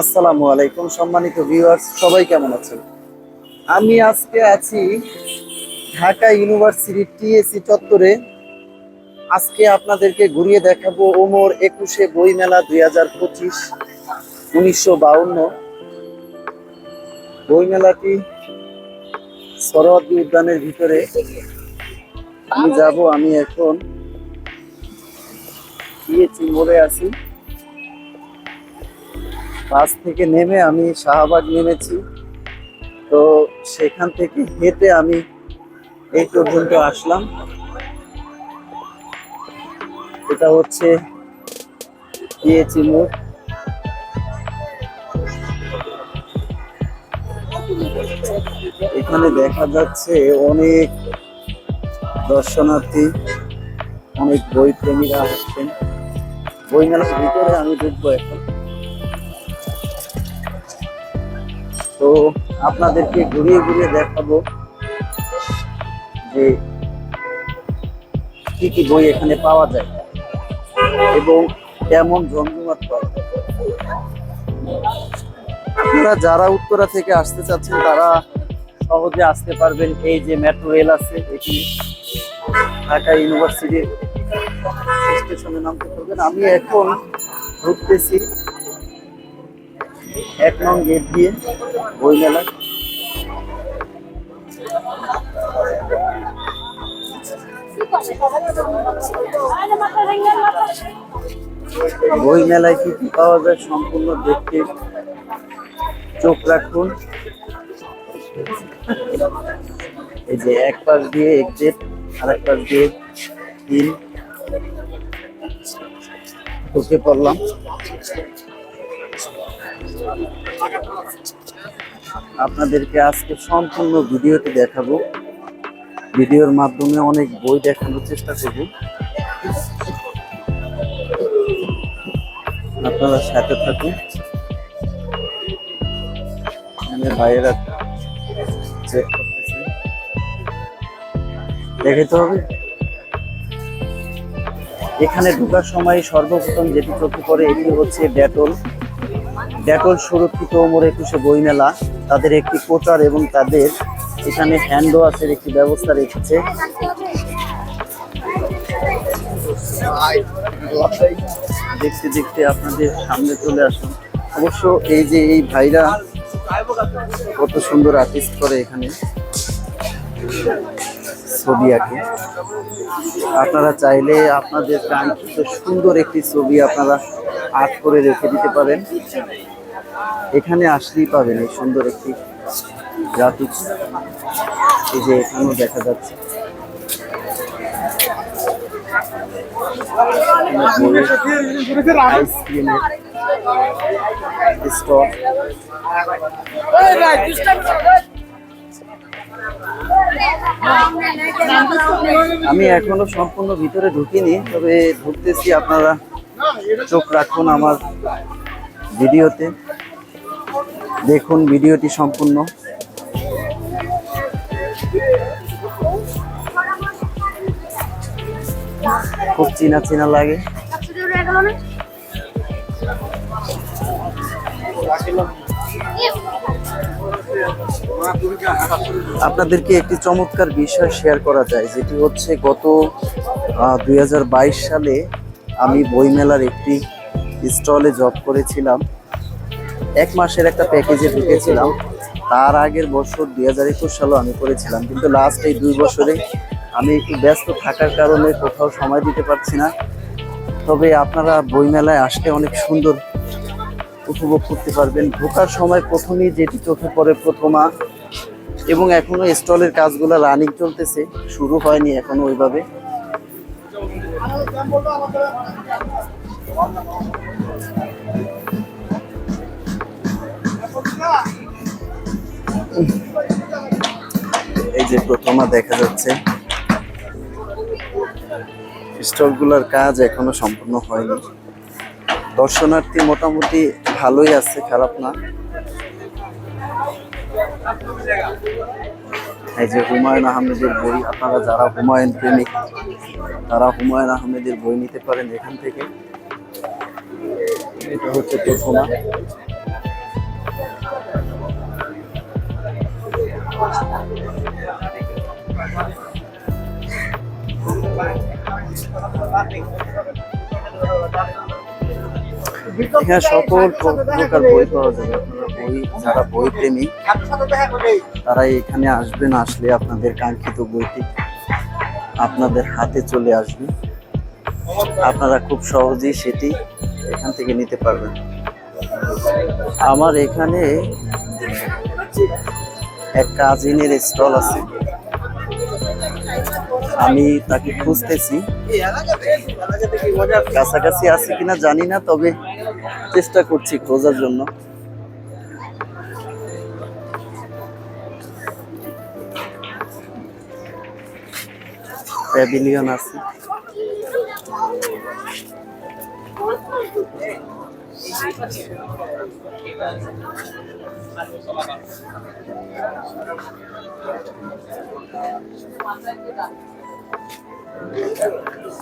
আসসালামু আলাইকুম সম্মানিত ভিউয়ার্স সবাই কেমন আছেন? আমি আজকে আছি ঢাকা ইউনিভার্সিটি টিএসসি চত্বরে। আজকে আপনাদেরকে ঘুরিয়ে দেখাবো ওমর একুশে বইমেলা দুই হাজার পঁচিশ, উনিশশো বাউন্ন। বইমেলাটি সরোয়ার্দী উদ্যানের ভিতরে। আমি যাব, আমি এখন টিএসসি মোড়ে আছি। বাস থেকে নেমে আমি শাহবাগ নেমেছি। তো সেখান থেকে হেঁটে আমি এই পর্যন্ত আসলাম। এটা হচ্ছে গিয়েছি মোড়। এখানে দেখা যাচ্ছে অনেক দর্শনার্থী, অনেক বই প্রেমীরা আসছেন। বই মেলার ভিতরে আমি ঢুকবো এখন। তো আপনাদেরকে ঘুরিয়ে ঘুরিয়ে দেখাবো যে কি কি বই এখানে পাওয়া যায় এবং কেমন জমজমাট পাওয়া। আপনারা যারা উত্তরা থেকে আসতে চাচ্ছেন, তারা সহজে আসতে পারবেন এই যে মেট্রো রেল আছে, এটি ঢাকা ইউনিভার্সিটির স্টেশনে নামতে পারবেন আমি এখন ঢুকতেছি এক নং গেট দিয়ে বই মেলায় বই মেলায় কি কি পাওয়া যায় সম্পূর্ণ দেখতে চোখ রাখুন। এই যে এক পাশ দিয়ে এক্সিট আর এক পাশ দিয়ে তিন। ঢুকে পড়লাম। আপনাদেরকে আজকে সম্পূর্ণ ভিডিওটি দেখাবো। ভিডিওর মাধ্যমে অনেক বই দেখানোর চেষ্টা করব। আপনারা সাথে থাকুন। ভাইয়েরা চেক করতেছে। দেখাতে হবে। এখানে ঢোকার সময় সর্বপ্রথম যেটি চোখে পড়ে এটি হচ্ছে ডেটল। ডেটল সুরক্ষিত ওমর একুশে বই মেলা তাদের একটি কোচার এবং তাদের এখানে হ্যান্ড ওয়াশের একটি ব্যবস্থা রেখেছে। দেখতে দেখতে আপনাদের সামনে চলে আসুন। অবশ্য এই যে এই ভাইরা কত সুন্দর আর্টিস্ট করে এখানে ছবি আঁকে। আপনারা চাইলে আপনাদের কাঙ্ক্ষিত সুন্দর একটি ছবি আপনারা আর্ট করে রেখে দিতে পারেন। এখানে আসলেই পাবেন এই সুন্দর একটি গ্রাফিক্স এই যে এখানেও দেখা যাচ্ছে। আমি এখনও সম্পূর্ণ ভিতরে ঢুকিনি, তবে ঢুকতেছি আপনারা চোখ রাখুন আমার ভিডিওতে। দেখুন ভিডিওটি সম্পূর্ণ। খুব চিনা চিনা লাগে। আপনাদেরকে একটি চমৎকার বিষয় শেয়ার করা যায়, যেটি হচ্ছে গত দুই হাজার বাইশ সালে আমি বইমেলার একটি স্টলে জব করেছিলাম। এক মাসের একটা প্যাকেজে ঢুকেছিলাম। তার আগের বছর দুই হাজার একুশ সালও আমি করেছিলাম, কিন্তু লাস্ট এই দুই বছরে আমি একটু ব্যস্ত থাকার কারণে কোথাও সময় দিতে পারছি না। তবে আপনারা বইমেলায় আসলে অনেক সুন্দর উপভোগ করতে পারবেন। ঢোকার সময় প্রথমেই যেটি চোখে পড়ে প্রথমা, এবং এখনও স্টলের কাজগুলো রানিং চলতেছে, শুরু হয়নি এখনও ওইভাবে। এই যে প্রথমা দেখা যাচ্ছে। স্টলগুলোর কাজ এখনও সম্পূর্ণ হয়নি। দর্শনার্থী মোটামুটি ভালোই আছে, খারাপ না। এই যে হুমায়ুন আহমেদের বই, আপনারা যারা হুমায়ুন প্রেমিক, তারা হুমায়ুন আহমেদের বই নিতে পারেন এখান থেকে। এটা হচ্ছে প্রথমা। এখানে সকল প্রকার বই পাওয়া যাবে। আপনারা বই, যারা বই প্রেমী, তারা এখানে আসবেন আসলে আপনাদের কাঙ্ক্ষিত বইটি আপনাদের হাতে চলে আসবে। আপনারা খুব সহজেই সেটি এখান থেকে নিতে পারবেন। আমার এখানে এক কাজিনের স্টল আছে। আমি তাকে খুঁজতেছি। কাছাকাছি আছে কিনা জানি না, তবে চেষ্টা করছি খোঁজার জন্য। প্যাভিলিয়ন আছে।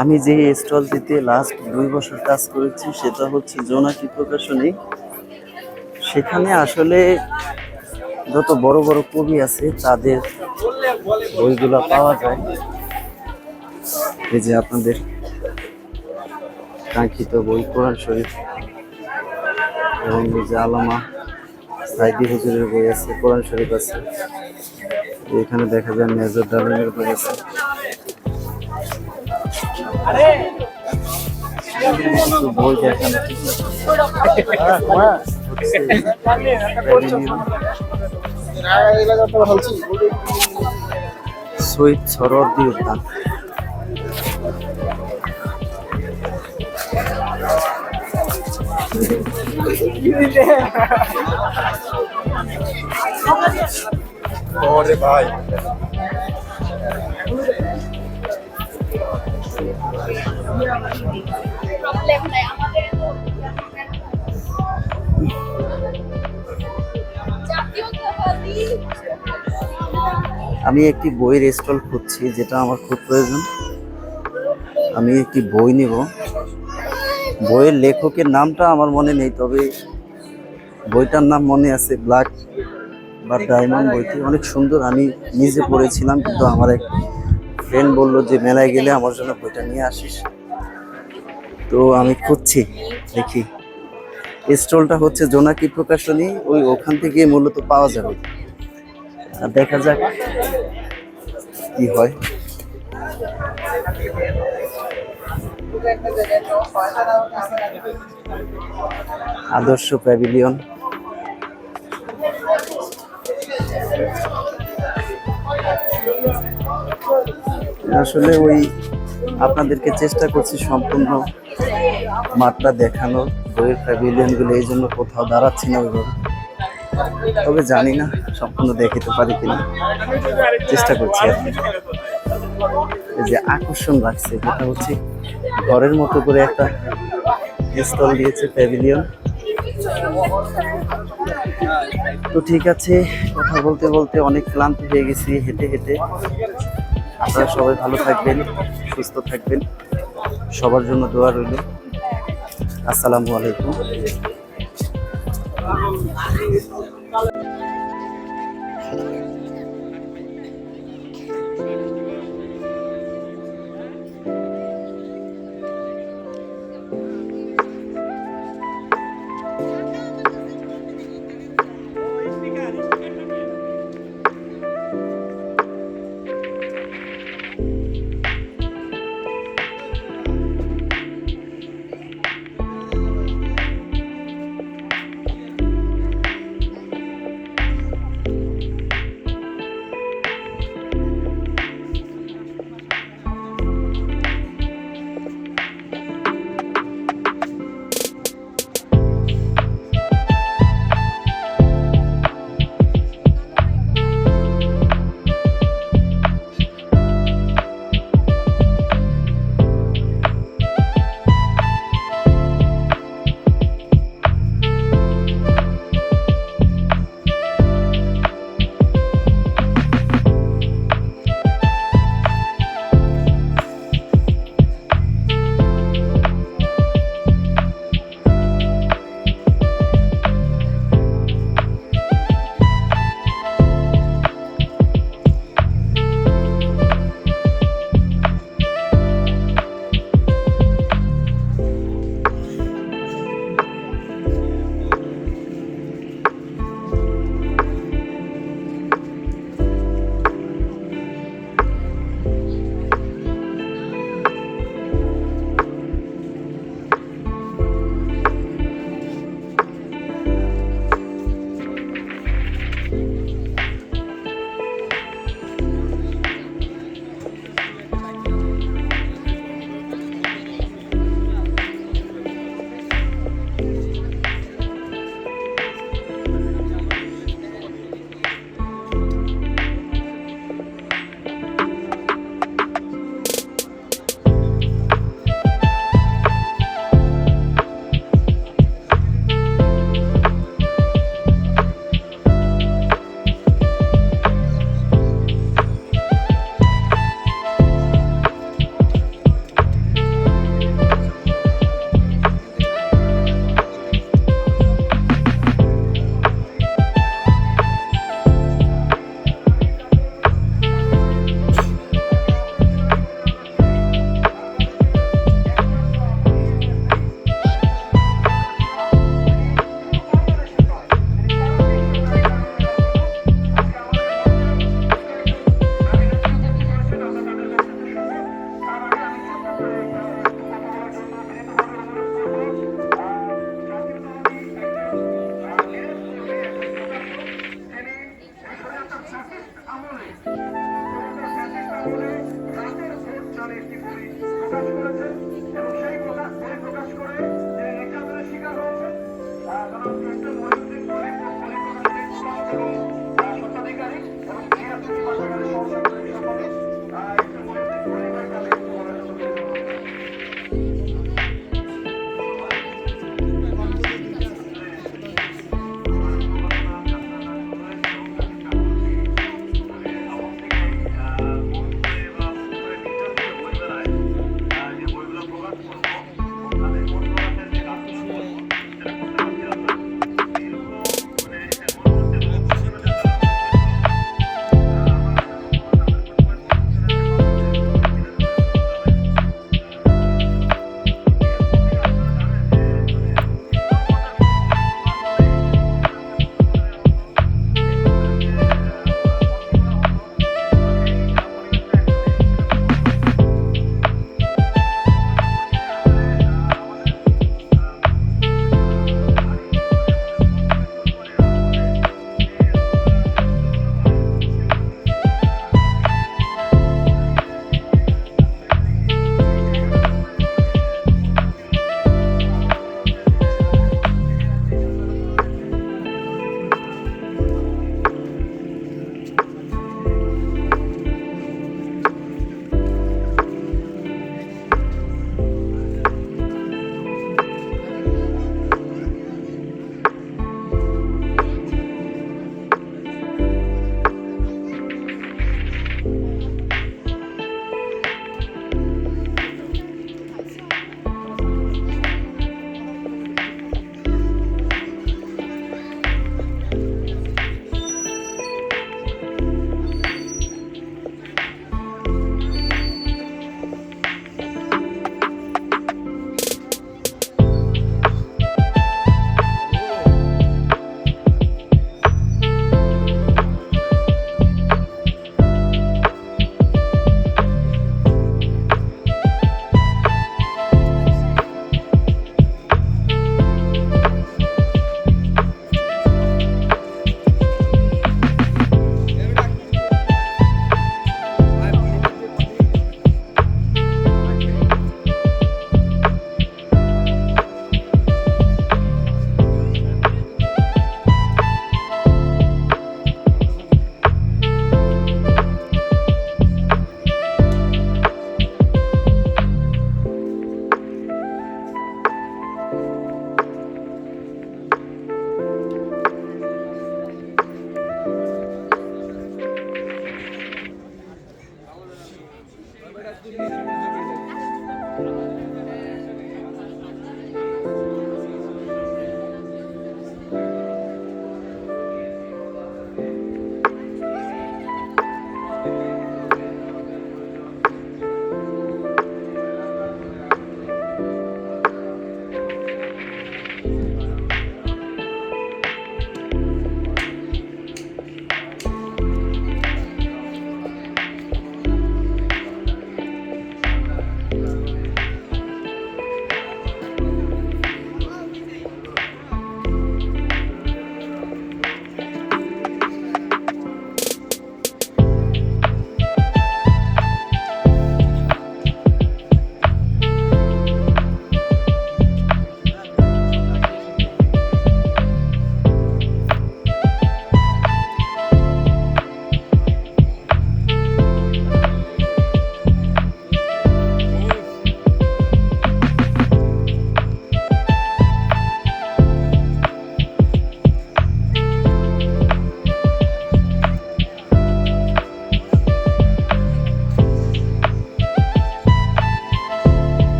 আমি যে স্টলটিতে লাস্ট দুই বছর কাজ করেছি, সেটা হচ্ছে জোনাকি প্রকাশনী। সেখানে আসলে যত বড় বড় কবি আছে, তাদের বইগুলো পাওয়া যায়। এই যে আপনাদের কাঙ্ক্ষিত বই, কোরআন শরীফ এবং যে আলামা। সাইদি হুজুরের বই আছে, কোরআন শরীফ আছে। এখানে দেখা যায় মেজর ডারুনের বই আছে। উদ্যান ওরে ভাই। আমি একটি বইয়ের স্টল খুঁজছি, যেটা আমার খুব প্রয়োজন। আমি একটি বই নিব। বইয়ের লেখকের নামটা আমার মনে নেই, তবে বইটার নাম মনে আছে ব্ল্যাক বা ডায়মন্ড বইটি। অনেক সুন্দর, আমি নিজে পড়েছিলাম, কিন্তু আমার এক ফ্রেন্ড বলল যে, মেলায় গেলে আমার জন্য বইটা নিয়ে আসিস। তো আমি খুঁজছি, দেখি। স্টলটা হচ্ছে জোনাকি প্রকাশনী, ওই ওখান থেকে মূলত পাওয়া যাবে। আর দেখা যাক কি হয়। আদর্শ প্যাভিলিয়ন। আসলে ওই আপনাদেরকে চেষ্টা করছি সম্পূর্ণ মাঠটা দেখানোর বইয়ের প্যাভিলিয়নগুলো এই জন্য কোথাও দাঁড়াচ্ছি না ওইভাবে। তবে জানি না, সম্পূর্ণ দেখাতে পারি কিনা। চেষ্টা করছি। এই যে আকর্ষণ লাগছে, যেটা হচ্ছে ঘরের মতো করে একটা স্টল দিয়েছে প্যাভিলিয়ন। তো ঠিক আছে, কথা বলতে বলতে অনেক ক্লান্ত হয়ে গেছি, হেঁটে হেঁটে। আপনারা সবাই ভালো থাকবেন, সুস্থ থাকবেন। সবার জন্য দোয়া রইল। আসসালামু আলাইকুম।